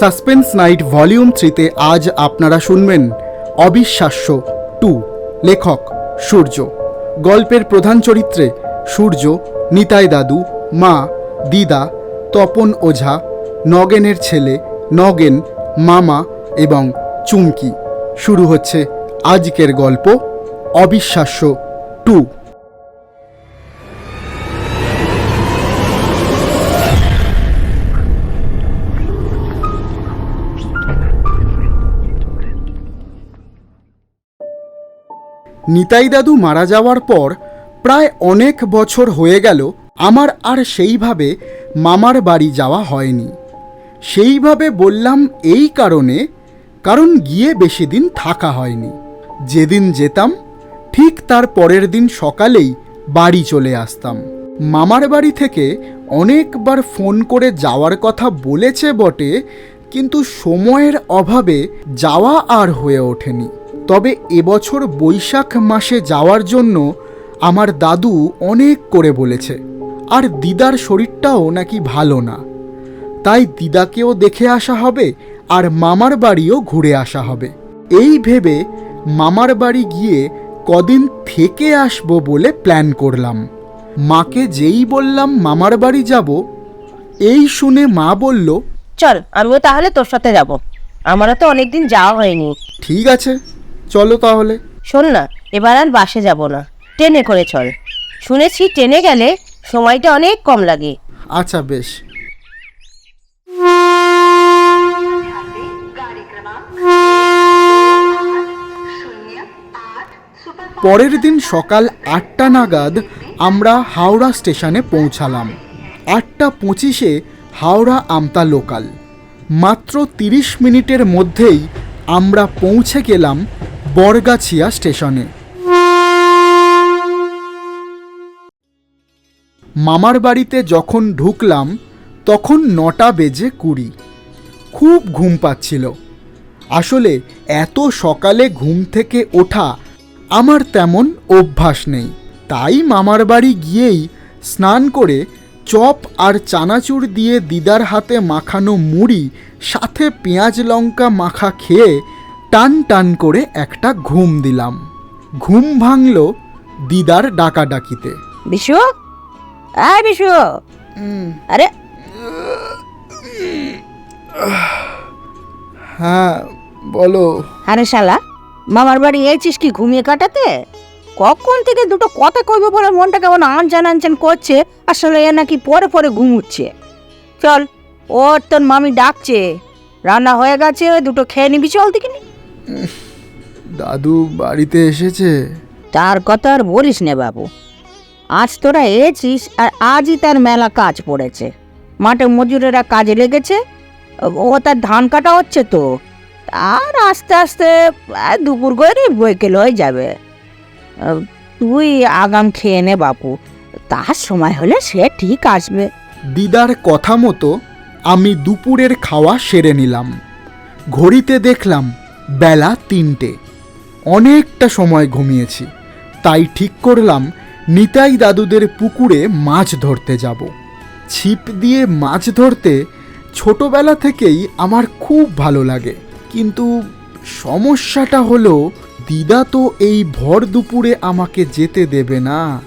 Suspense night volume থ্রিতে আজ আপনারা শুনবেন অবিশ্বাস্য টু, লেখক সূর্য। গল্পের প্রধান চরিত্রে সূর্য, নিতাই দাদু, মা, দিদা, তপন ওঝা, নগেনের ছেলে, নগেন, মামা এবং চুমকি। শুরু হচ্ছে আজকের গল্প অবিশ্বাস্য টু। নিতাই দাদু মারা যাওয়ার পর প্রায় অনেক বছর হয়ে গেল আমার আর সেইভাবে মামার বাড়ি যাওয়া হয়নি। সেইভাবে বললাম এই কারণে, কারণ গিয়ে বেশি দিন থাকা হয়নি। যেদিন যেতাম, ঠিক তার পরের দিন সকালেই বাড়ি চলে আসতাম। মামার বাড়ি থেকে অনেকবার ফোন করে যাওয়ার কথা বলেছে বটে, কিন্তু সময়ের অভাবে যাওয়া আর হয়ে ওঠেনি। তবে এবছর বৈশাখ মাসে যাওয়ার জন্য আমার দাদু অনেক করে বলেছে আর দিদার শরীরটাও নাকি ভালো না। তাই দিদাকেও দেখে আসা হবে আর মামার বাড়িও ঘুরে আসা হবে। এই ভেবে মামার বাড়ি গিয়ে কদিন থেকে আসব বলে প্ল্যান করলাম। মাকে যেই বললাম মামার বাড়ি যাব এই শুনে মা বলল চল আমিও তাহলে তোর সাথে যাব। আমারও তো অনেকদিন যাওয়া হয়নি। ঠিক আছে। চলো তাহলে। শোন না এবার আর বাসে যাব না। ট্রেনে করে চল। শুনেছি ট্রেনে গেলে সময়টা অনেক কম লাগে। আচ্ছা বেশ। পরের দিন সকাল আটটা নাগাদ আমরা হাওড়া স্টেশনে পৌঁছালাম। আটটা পঁচিশে হাওড়া আমতা লোকাল। মাত্র তিরিশ মিনিটের মধ্যেই আমরা পৌঁছে গেলাম বরগাছিয়া স্টেশনে। মামার বাড়িতে যখন ঢুকলাম, তখন নটা বেজে কুড়ি। খুব ঘুম পাচ্ছিল। আসলে এত সকালে ঘুম থেকে ওঠা আমার তেমন অভ্যাস নেই। তাই মামার বাড়ি গিয়েই স্নান করে চপ আর চানাচুর দিয়ে দিদার হাতে মাখানো মুড়ি, সাথে পেঁয়াজ লঙ্কা মাখা খেয়ে টান টান করে একটা ঘুম দিলাম। ঘুম ভাঙল দিদার ডাকাডাকিতে। বিশু? আয় বিশু! আরে! হ্যাঁ বলো। আরে শালা মামার বাড়ি এসেছিস কি ঘুমিয়ে কাটাতে? কখন থেকে দুটো কথা কইবে বলে মনটা কেমন আনচান আনচান করছে আসলে এ নাকি পরে পরে ঘুমুচ্ছে চল ওর তোর মামি ডাকছে। রান্না হয়ে গেছে ওই দুটো খেয়ে নিবি চল দেখিনি দাদু বাড়িতে এসেছে। তার কথা আর বলিস নে বাবু। আজ তোরা এসেছিস আর আজই তার মেলা কাজ পড়েছে। মাঠে মজুরেরা কাজে লেগেছে ও তার ধান কাটা হচ্ছে তো। আর আস্তে আস্তে দুপুর করে বৈকেল হয়ে যাবে। তুই আগাম খেয়ে নে বাপু তার সময় হলে সে ঠিক আসবে। দিদার কথা মতো আমি দুপুরের খাওয়া সেরে নিলাম। ঘড়িতে দেখলাম বেলা তিনটে। অনেকটা সময় ঘুমিয়েছি। তাই ঠিক করলাম নিতাই দাদুদের পুকুরে মাছ ধরতে যাব। ছিপ দিয়ে মাছ ধরতে ছোটবেলা থেকেই আমার খুব ভালো লাগে। কিন্তু সমস্যাটা হলো, দিদা তো এই ভর দুপুরে আমাকে যেতে দেবে না।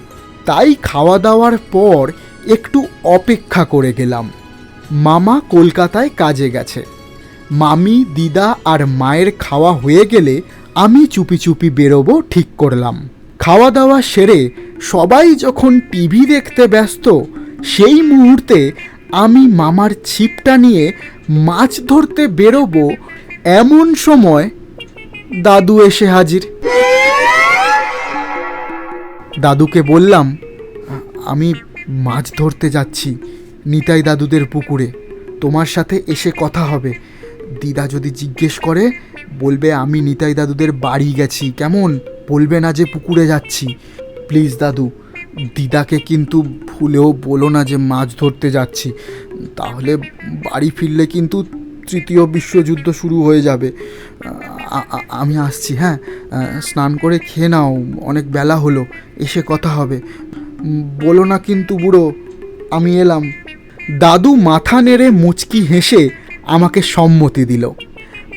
তাই খাওয়া দাওয়ার পর একটু অপেক্ষা করে গেলাম। মামা কলকাতায় কাজে গেছে। মামি, দিদা আর মায়ের খাওয়া হয়ে গেলে আমি চুপি চুপি বেরোবো ঠিক করলাম। খাওয়া দাওয়া সেরে সবাই যখন টিভি দেখতে ব্যস্ত, সেই মুহূর্তে আমি মামার ছিপটা নিয়ে মাছ ধরতে বেরোবো এমন সময় দাদু এসে হাজির। দাদুকে বললাম, আমি মাছ ধরতে যাচ্ছি নিতাই দাদুদের পুকুরে, তোমার সাথে এসে কথা হবে। দিদা যদি জিজ্ঞেস করে, বলবে, আমি নিতাই দাদুদের বাড়ি গেছি। কেমন? বলবে না যে পুকুরে যাচ্ছি। প্লিজ দাদু, দিদাকে কিন্তু ভুলেও বলো না যে মাছ ধরতে যাচ্ছি। তাহলে বাড়ি ফিরলে কিন্তু তৃতীয় বিশ্বযুদ্ধ শুরু হয়ে যাবে। আমি আসছি হ্যাঁ? স্নান করে খেয়ে নাও, অনেক বেলা হলো, এসে কথা হবে। বলো না কিন্তু বুড়ো, আমি এলাম। দাদু মাথা নেড়ে মুচকি হেসে আমাকে সম্মতি দিল।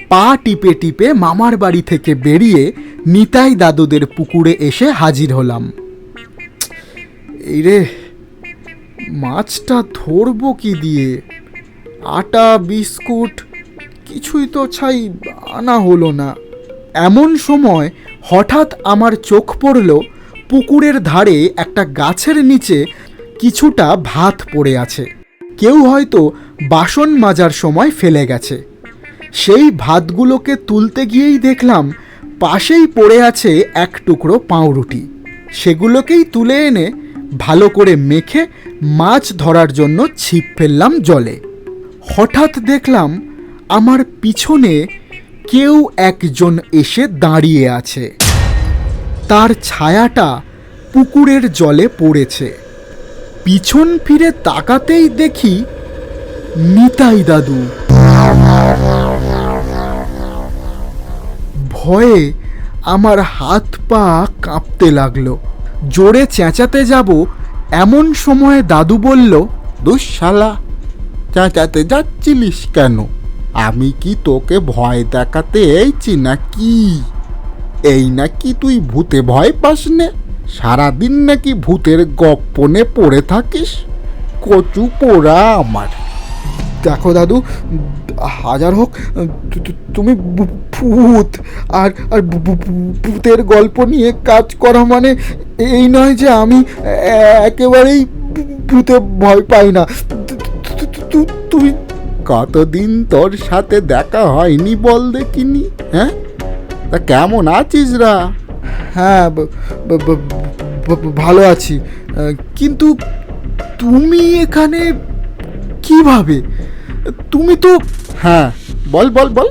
পা টিপে টিপে মামার বাড়ি থেকে বেরিয়ে নিতাই দাদুদের পুকুরে এসে হাজির হলাম। এই রে মাছটা ধরবো কি দিয়ে? আটা, বিস্কুট, কিছুই তো ছাই আনা হলো না। এমন সময় হঠাৎ আমার চোখ পড়ল পুকুরের ধারে একটা গাছের নিচে কিছুটা ভাত পড়ে আছে। কেউ হয়তো বাসন মাজার সময় ফেলে গেছে। সেই ভাতগুলোকে তুলতে গিয়েই দেখলাম পাশেই পড়ে আছে এক টুকরো পাউরুটি। সেগুলোকেই তুলে এনে ভালো করে মেখে মাছ ধরার জন্য ছিপ ফেললাম জলে। হঠাৎ দেখলাম আমার পিছনে কেউ একজন এসে দাঁড়িয়ে আছে। তার ছায়াটা পুকুরের জলে পড়েছে। পিছন ফিরে তাকাতেই দেখি নিতাই দাদু। ভয়ে আমার হাত পা কাঁপতে লাগল। জোরে চেঁচাতে যাব এমন সময় দাদু বলল, দুঃশালা, চেঁচাতে যাচ্ছিলিস কেন? আমি কি তোকে ভয় দেখাতে এইছি নাকি? এই নাকি তুই ভূতে ভয় পাস নে সারাদিন নাকি ভূতের গপ্পনে পড়ে থাকিস? কচু পোড়া আমার দেখো দাদু, হাজার হোক তুমি ভূত। আর আর ভূতের গল্প নিয়ে কাজ করা মানে এই নয় যে আমি একেবারেই ভূতে ভয় পাই না। তু- তু- তু- তু- তুমি কতদিন তোর সাথে দেখা হয়নি বল দেখিনি হ্যাঁ? তা কেমন আছিস রা? হ্যাঁ ভালো আছি। কিন্তু তুমি এখানে কীভাবে? তুমি তো হ্যাঁ বল বল বল।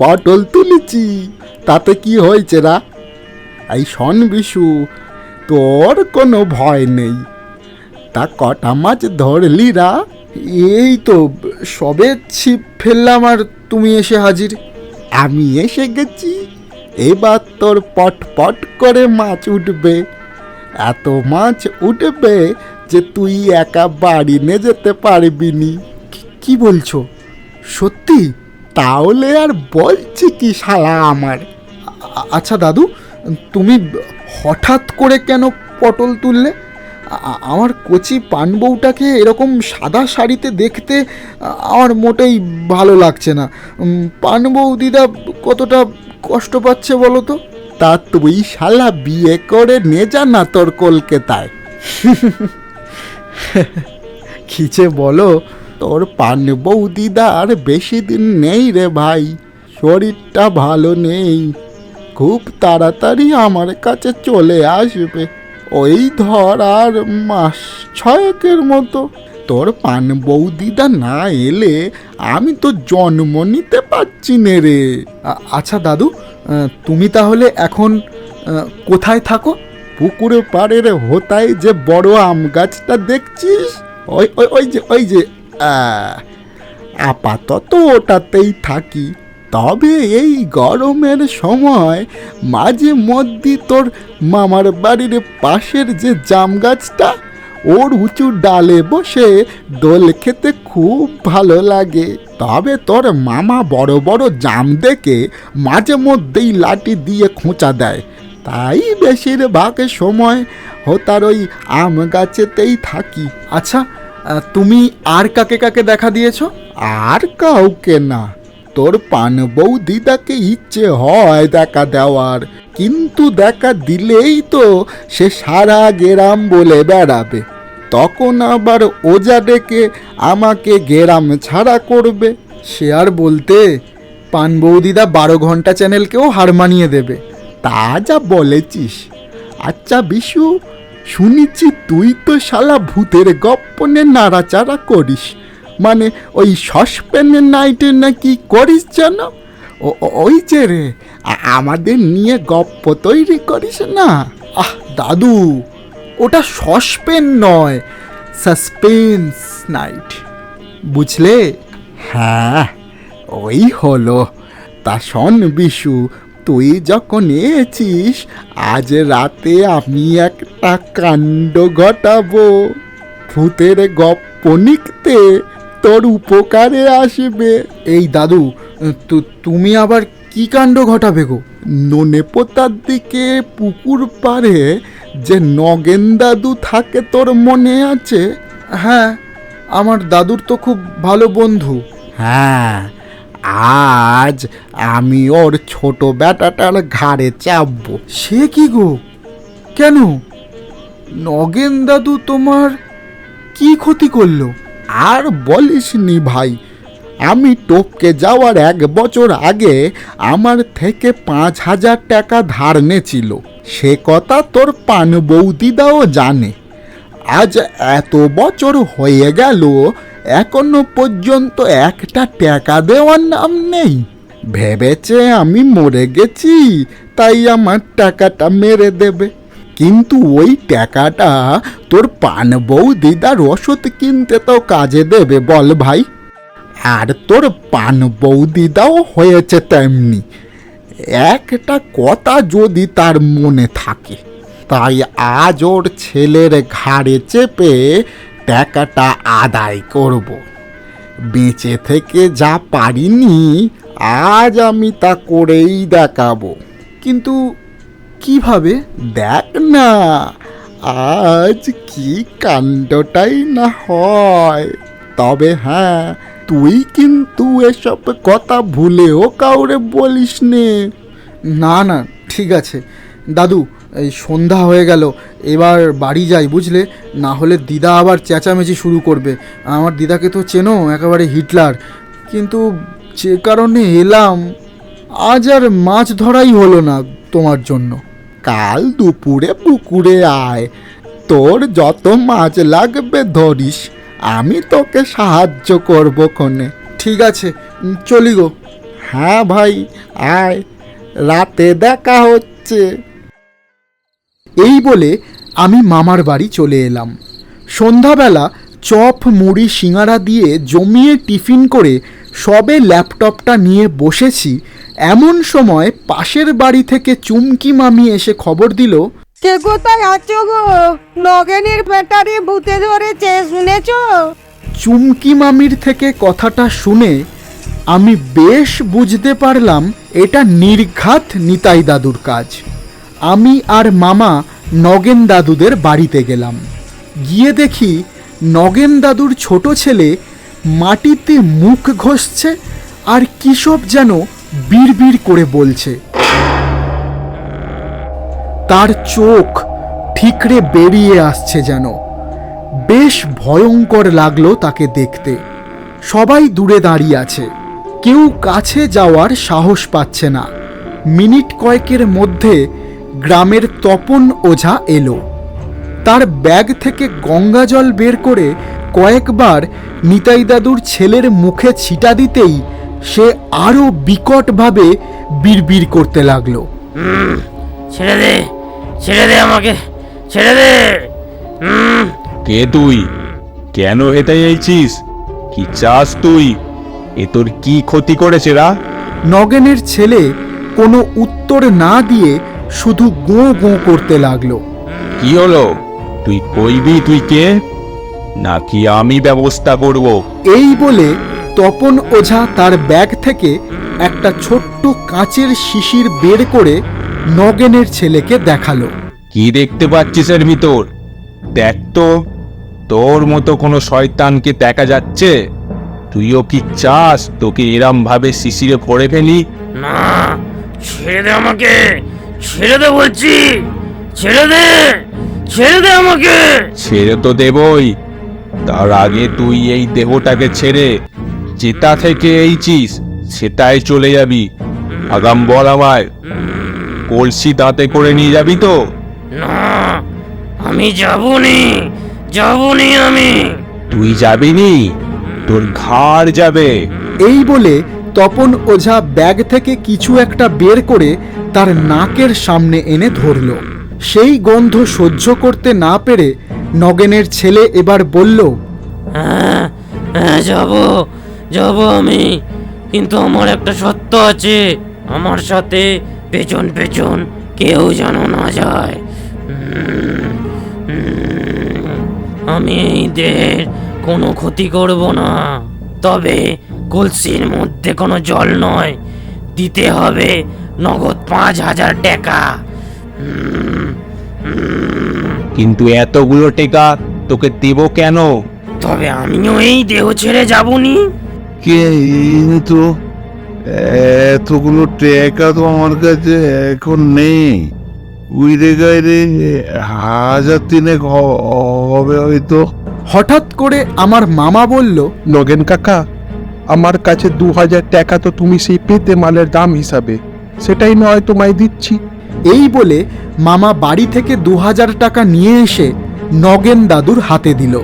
পটল তুলেছি, তাতে কি হয়েছে রা? এই শন বিশু, তোর কোনো ভয় নেই। তা কটা মাছ ধরলি রা? এই তো, সবে ছিপ ফেললাম আর তুমি এসে হাজির। আমি এসে গেছি। এবার তোর পট পট করে মাছ উঠবে। এত মাছ উঠবে যে তুই একা বাড়ি নিয়ে যেতে পারবি নি কি- বলছো? সত্যি? তাহলে আর বলছি কি শালা আমার? আচ্ছা দাদু, তুমি হঠাৎ করে কেন পটল তুললে? আমার কচি পানবউটাকে এরকম সাদা শাড়িতে দেখতে আমার মোটেই ভালো লাগছে না। পানবউ দিদা কতটা কষ্ট পাচ্ছে বলো তো? তা তুই শালা বিয়ে করে নে যা না তোর কলকাতায়। খিচে বলো? তোর পান বৌদিদা আর বেশি দিন নেই রে ভাই শরীরটা ভালো নেই। খুব তাড়াতাড়ি আমার কাছে চলে আসবে। ওই ধর আর মাস ছয়েকের মতো। তোর পান বৌদিদা না এলে আমি তো জন্ম নিতে পারছি নে রে। আচ্ছা দাদু তুমি তাহলে এখন কোথায় থাকো? পুকুরে পাড়ের হোতায় যে বড় আম গাছটা দেখছিস? ওই ওই ওই যে ওই যে আপাতত ওটাতেই থাকি। তবে এই গরমের সময় মাঝে মধ্যে তোর মামার বাড়ির পাশের যে জাম গাছটা ওর উঁচু ডালে বসে দোল খেতে খুব ভালো লাগে। তবে তোর মামা বড় বড় জাম দেখে মাঝে মধ্যেই লাঠি দিয়ে খোঁচা দেয়। তাই বেশিরভাগ সময় হোতার ওই আম গাছেতেই থাকি। আচ্ছা তুমি আর কাকে কাকে দেখা দিয়েছ? আর কাউকে না। তোর পান বউ দিদাকে ইচ্ছে হয় দেখা দেওয়ার। কিন্তু দেখা দিলেই তো সে সারা গেরাম বলে বেড়াবে। তখন আবার ওজা ডেকে আমাকে গেরাম ছাড়া করবে। সে আর বলতে, পান বৌদিদা বারো ঘণ্টা চ্যানেলকেও হার মানিয়ে দেবে। তা যা বলেছিস। আচ্ছা বিশু, শুনেছি তুই তো শালা ভূতের গপ্পনে নাড়াচাড়া করিস। মানে ওই সসপেনের নাইটে নাকি করিস যেন? ওই যে রে আমাদের নিয়ে গপ্প তৈরি করিস না? আহ, দাদু, ওটা সসপেন নয়, সাসপেন্স নাইট। বুঝলে? হ্যাঁ ওই হলো। তা শোন বিশু, তুই যখন এসেছিস, আজ রাতে আমি একটা কাণ্ড ঘটাবো। ভূতের গপ্প লিখতে তোর উপকারে আসবে। এই দাদু তু- তুমি আবার কি কাণ্ড ঘটাবে গো? ননে পোতার দিকে পুকুর পাড়ে যে নগেন দাদু থাকে তোর মনে আছে? হ্যাঁ আমার দাদুর তো খুব ভালো বন্ধু। হ্যাঁ আজ আমি ওর ছোট বেটাটার ঘাড়ে চাপবো। সে কি গো? কেন? নগেন দাদু তোমার কি ক্ষতি করল? আর বলিসনি ভাই, আমি টপকে যাওয়ার এক বছর আগে আমার থেকে পাঁচ হাজার টাকা ধার নেছিল। সে কথা তোর পান বৌদিদাও জানে। আজ এত বছর হয়ে গেল, এখনও পর্যন্ত একটা টাকা দেওয়ার নাম নেই। ভেবেছে আমি মরে গেছি, তাই আমার টাকাটা মেরে দেবে। কিন্তু ওই টাকাটা তোর পান বউ দিদার ওষুধ কিনতে তো কাজে দেবে বল ভাই। আর তোর পান বউ দিদাও হয়েছে তেমনি। একটা কথা যদি তার মনে থাকে, তাই আজ ওর ছেলের ঘাড়ে চেপে টাকাটা আদায় করব। বেঁচে থেকে যা পারিনি, আজ আমি তা করেই দেখাবো। কিন্তু কীভাবে? দেখ না, আজ কি কাণ্ডটাই না হয়। তবে হ্যাঁ তুই কিন্তু এসব কথা ভুলেও কাউরে বলিস নে। না না, ঠিক আছে। দাদু, এই সন্ধ্যা হয়ে গেল, এবার বাড়ি যাই, বুঝলে? না হলে দিদা আবার চেঁচামেচি শুরু করবে। আমার দিদাকে তো চেনো, একেবারে হিটলার। কিন্তু যে কারণে এলাম, আজ আর মাছ ধরাই হলো না তোমার জন্য। কাল দুপুরে পুকুরে আয়। তোর যত মাছ লাগবে ধরিস আমি তোকে সাহায্য করব ক্ষণে। ঠিক আছে চলি গো। হ্যাঁ ভাই আয়। রাতে দেখা হচ্ছে। এই বলে আমি মামার বাড়ি চলে এলাম। সন্ধ্যাবেলা চপ মুড়ি সিঙাড়া দিয়ে জমিয়ে টিফিন করে সবে ল্যাপটপটা নিয়ে বসেছি। এমন সময় পাশের বাড়ি থেকে চুমকি মামি এসে খবর দিল কে কোথায় আছো গো? নগেনের ব্যাটারি ভূতে ধরেছে শুনেছো? চুমকি মামির থেকে কথাটা শুনে আমি বেশ বুঝতে পারলাম এটা নির্ঘাত নিতাই দাদুর কাজ। আমি আর মামা নগেন দাদুদের বাড়িতে গেলাম। গিয়ে দেখি নগেন দাদুর ছোট ছেলে মাটিতে মুখ ঘষছে আর কিসব যেন বিড়বিড় করে বলছে। তার চোখ ঠিকরে বেরিয়ে আসছে যেন। বেশ ভয়ঙ্কর লাগল তাকে দেখতে। সবাই দূরে দাঁড়িয়ে আছে। কেউ কাছে যাওয়ার সাহস পাচ্ছে না। মিনিট কয়েকের মধ্যে গ্রামের তপন ওঝা এলো। তার ব্যাগ থেকে গঙ্গা জল বের করে কয়েকবার নিতাই দাদুর ছেলের মুখে ছিটা দিতেই সে আরও বিকটভাবে বিড়বিড় করতে লাগল। ছেড়ে দে ছেড়ে দে আমাকে ছেড়ে দে। কে তুই? কেন হেঁটে এইছিস কি চাস তুই? এ তোর কি ক্ষতি করেছে রা? নগেনের ছেলে কোনো উত্তর না দিয়ে শুধু গোঁ গোঁ করতে লাগল। কি হলো? তুই কইবি তুই কে? নাকি আমি ব্যবস্থা করব? এই বলে তপন ওঝা তার ব্যাগ থেকে একটা ছোট্ট কাঁচের শিশির বের করে নগেনের ছেলেকে দেখাল। কি দেখতে পাচ্ছিস এর ভিতর? দেখ তো তোর মতো কোনো শয়তানকে দেখা যাচ্ছে? তুইও কি চাস তোকে এরম ভাবে শিশিরে পড়ে ফেলি? না ছেড়ে দে আমাকে ছেড়ে দে বলছি ছেড়ে দে ছেড়ে দে আমাকে। ছেড়ে তো দেবই তার আগে তুই এই দেহটাকে ছেড়ে যেটা থেকে এইছিস সেটাই চলে যাবি। আগাম বল আমায়। কলসি দাঁতে করে নিয়ে যাবি তো? না আমি যাবনি যাবনি আমি। তুই যাবি নি তোর ঘাড় যাবে। এই বলে তপন ওঝা ব্যাগ থেকে কিছু একটা বের করে তার নাকের সামনে এনে ধরল। সেই গন্ধ সহ্য করতে না পেরে নগেনের ছেলে এবার বলল হ্যাঁ হ্যাঁ যাব যাব আমি। কিন্তু আমার একটা সত্য আছে। আমার সাথে পেছন পেছন কেউ যেন না যায়। আমি এই দেহের কোনো ক্ষতি করব না। তবে কলসির মধ্যে কোনো জল নয়। দিতে হবে নগদ পাঁচ হাজার টাকা। উম, কিন্তু এতগুলো টেকা তোকে দেব কেন? তবে আমিও এই দেহ ছেড়ে যাবনি। কিন্তু এতগুলো টাকা তো আমার কাছে এখন নেই। উইরে গাইরে হাজার তিনেক হবে হয়তো। হঠাৎ করে আমার মামা বলল নগেন কাকা আমার কাছে দু হাজার টাকা তো তুমি সেই পেতে মালের দাম হিসাবে। সেটাই নয় তোমায় দিচ্ছি। এই বলে মামা বাড়ি থেকে দু হাজার টাকা নিয়ে এসে নগেন দাদুর হাতে দিল।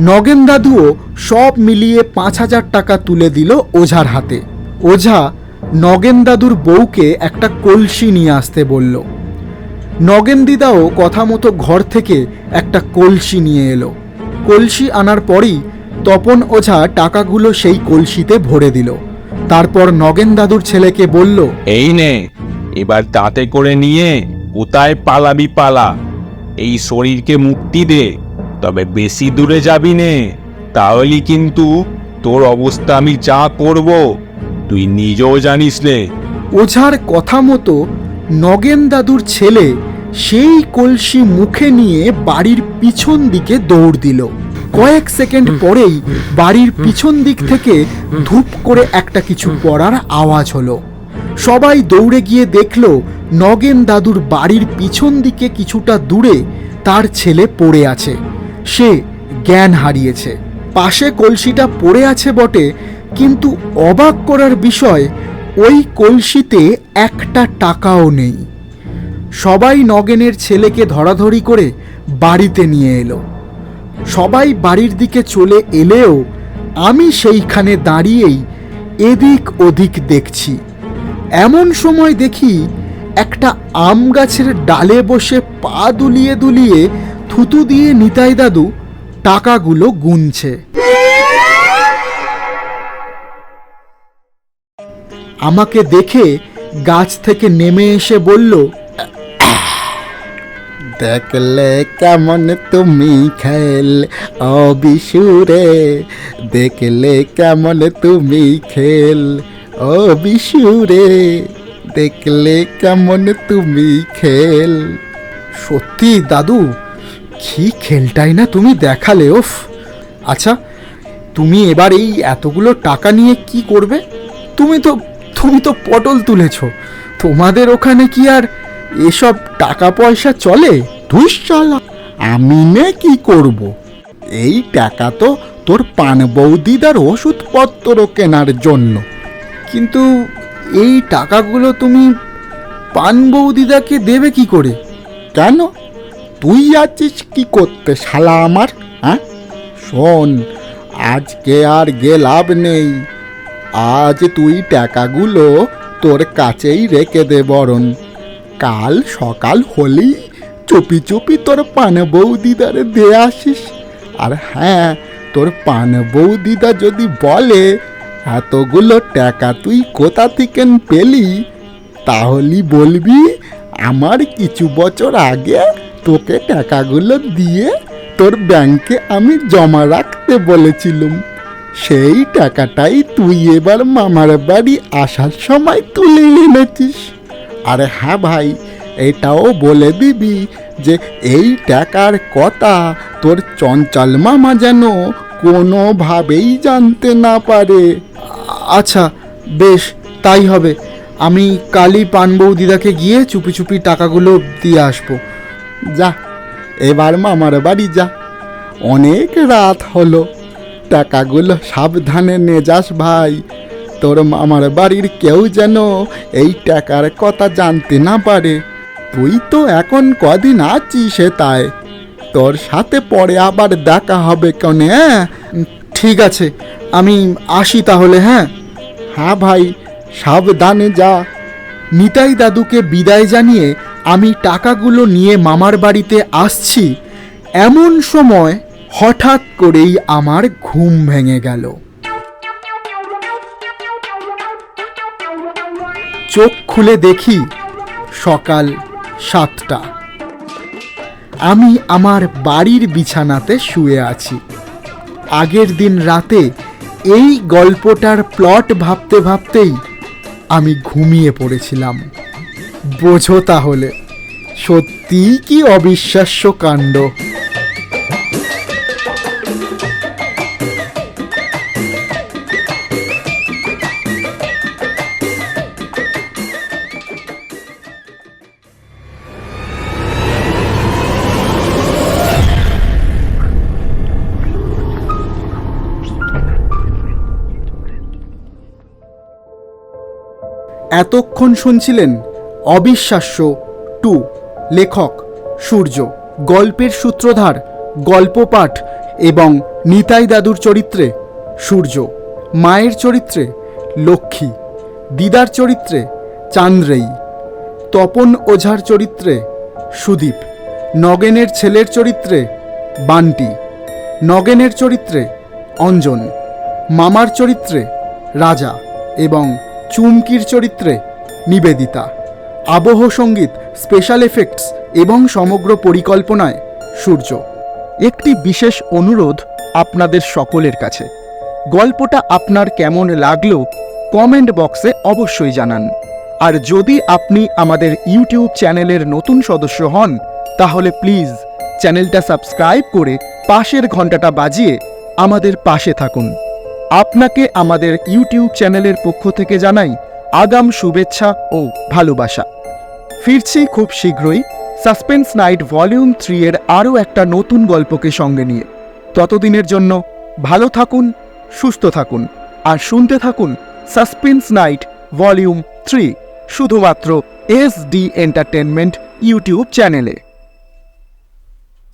নগেন দাদুও সব মিলিয়ে পাঁচ হাজার টাকা তুলে দিল ওঝার হাতে। ওঝা নগেন দাদুর বউকে একটা কলসি নিয়ে আসতে বলল। নগেন দিদাও কথা মতো ঘর থেকে একটা কলসি নিয়ে এলো। কলসি আনার পরই তপন ওঝা টাকাগুলো সেই কলসিতে ভরে দিল। তারপর নগেন দাদুর ছেলেকে বলল, এই নে এবার তাতে করে নিয়ে কোথায় পালাবি পালা? এই শরীরকে মুক্তি দে। তবে বেশি দূরে যাবি নে। তাহলে কিন্তু তোর অবস্থা আমি যা করব তুই নিজেও জানিস রে ওঝার কথা মতো নগেন দাদুর ছেলে সেই কলসি মুখে নিয়ে বাড়ির পিছন দিকে দৌড় দিল। কয়েক সেকেন্ড পরেই বাড়ির পিছন দিক থেকে ধূপ করে একটা কিছু পড়ার আওয়াজ হলো। সবাই দৌড়ে গিয়ে দেখল নগেন দাদুর বাড়ির পিছন দিকে কিছুটা দূরে তার ছেলে পড়ে আছে। সে জ্ঞান হারিয়েছে। পাশে কলসিটা পড়ে আছে বটে, কিন্তু অবাক করার বিষয়, ওই কলসিতে একটা টাকাও নেই। সবাই নগেনের ছেলেকে ধরাধরি করে বাড়িতে নিয়ে এলো। সবাই বাড়ির দিকে চলে এলেও আমি সেইখানে দাঁড়িয়েই এদিক ওদিক দেখছি। এমন সময় দেখি একটা আম গাছের ডালে বসে পা দুলিয়ে দুলিয়ে থুতু দিয়ে নিতাই দাদু টাকাগুলো গুনছে। আমাকে দেখে গাছ থেকে নেমে এসে বলল, দেখলে কেমন তুমি খেল অবিশুরে দেখলে কেমন তুমি খেল অবিশুরে দেখলে কেমন তুমি খেল। সত্যি, দাদু, কি খেলটাই না তুমি দেখালে, ওফ। আচ্ছা তুমি এবার এই এতগুলো টাকা নিয়ে কি করবে? তুমি তো তুমি তো পটল তুলেছ। তোমাদের ওখানে কি আর এসব টাকা পয়সা চলে? শালা আমি নে কি করব? এই টাকা তো তোর পান বৌদিদার ওষুধপত্র কেনার জন্য। কিন্তু এই টাকাগুলো তুমি পান বৌদিদাকে দেবে কি করে? কেন? তুই আছিস কি করতে শালা আমার হ্যাঁ? শোন, আজকে আর গে লাভ নেই। আজ তুই টাকাগুলো তোর কাছেই রেখে দে বরণ। কাল সকাল হলেই চুপি চুপি তোর পান বৌদিদারে দে আসিস। আর হ্যাঁ তোর পান বৌদিদা যদি বলে এতগুলো টাকা তুই কোথা থেকে পেলি? তাহলে বলবি, আমার কিছু বছর আগে তোকে টাকাগুলো দিয়ে তোর ব্যাংকে আমি জমা রাখতে বলেছিলাম। সেই টাকাটাই তুই এবার মামার বাড়ি আসার সময় তুলে এনেছিস। আরে হ্যাঁ ভাই, এটাও বলে দিবি যে এই টাকার কথা তোর চঞ্চল মামা যেন কোনোভাবেই জানতে না পারে। আচ্ছা বেশ, তাই হবে। আমি কালই পান বৌদিদাকে গিয়ে চুপি চুপি টাকাগুলো দিয়ে আসব। যা, এবার মামার বাড়ি যা। অনেক রাত হলো। টাকাগুলো সাবধানে নে যাস ভাই। তোর মামার বাড়ির কেউ যেন এই টাকার কথা জানতে না পারে। তুই তো এখন কদিন আছিস তাই। তোর সাথে পরে আবার দেখা হবে কনে হ্যাঁ? ঠিক আছে, আমি আসি তাহলে হ্যাঁ? হ্যাঁ ভাই, সাবধানে যা। নিতাই দাদুকে বিদায় জানিয়ে আমি টাকাগুলো নিয়ে মামার বাড়িতে আসছি। এমন সময় হঠাৎ করেই আমার ঘুম ভেঙে গেল। চোখ খুলে দেখি সকাল সাতটা। আমি আমার বাড়ির বিছানাতে শুয়ে আছি। আগের দিন রাতে এই গল্পটার প্লট ভাবতে ভাবতেই আমি ঘুমিয়ে পড়েছিলাম। বোঝো তাহলে, সত্যিই কি অবিশ্বাস্য কাণ্ড? এতক্ষণ শুনছিলেন অবিশ্বাস্য টু, লেখক সূর্য, গল্পের সূত্রধার, গল্পপাঠ এবং নিতাই দাদুর চরিত্রে সূর্য, মায়ের চরিত্রে লক্ষ্মী, দিদার চরিত্রে চান্দ্রেয়ী, তপন ওঝার চরিত্রে সুদীপ, নগেনের ছেলের চরিত্রে বান্টি, নগেনের চরিত্রে অঞ্জন, মামার চরিত্রে রাজা এবং চুমকির চরিত্রে নিবেদিতা। আবহ সংগীত স্পেশাল এফেক্টস এবং সমগ্র পরিকল্পনায় সূর্য। একটি বিশেষ অনুরোধ আপনাদের সকলের কাছে। গল্পটা আপনার কেমন লাগল কমেন্ট বক্সে অবশ্যই জানান। আর যদি আপনি আমাদের ইউটিউব চ্যানেলের নতুন সদস্য হন, তাহলে প্লিজ চ্যানেলটা সাবস্ক্রাইব করে পাশের ঘন্টাটা বাজিয়ে আমাদের পাশে থাকুন। আপনাকে আমাদের ইউটিউব চ্যানেলের পক্ষ থেকে জানাই আগাম শুভেচ্ছা ও ভালোবাসা। ফিরছি খুব শীঘ্রই সাসপেন্স নাইট ভলিউম থ্রি এর আরও একটা নতুন গল্পকে সঙ্গে নিয়ে। ততদিনের জন্য ভালো থাকুন, সুস্থ থাকুন আর শুনতে থাকুন সাসপেন্স নাইট ভলিউম থ্রি, শুধুমাত্র এস ডি এন্টারটেনমেন্ট ইউটিউব চ্যানেলে।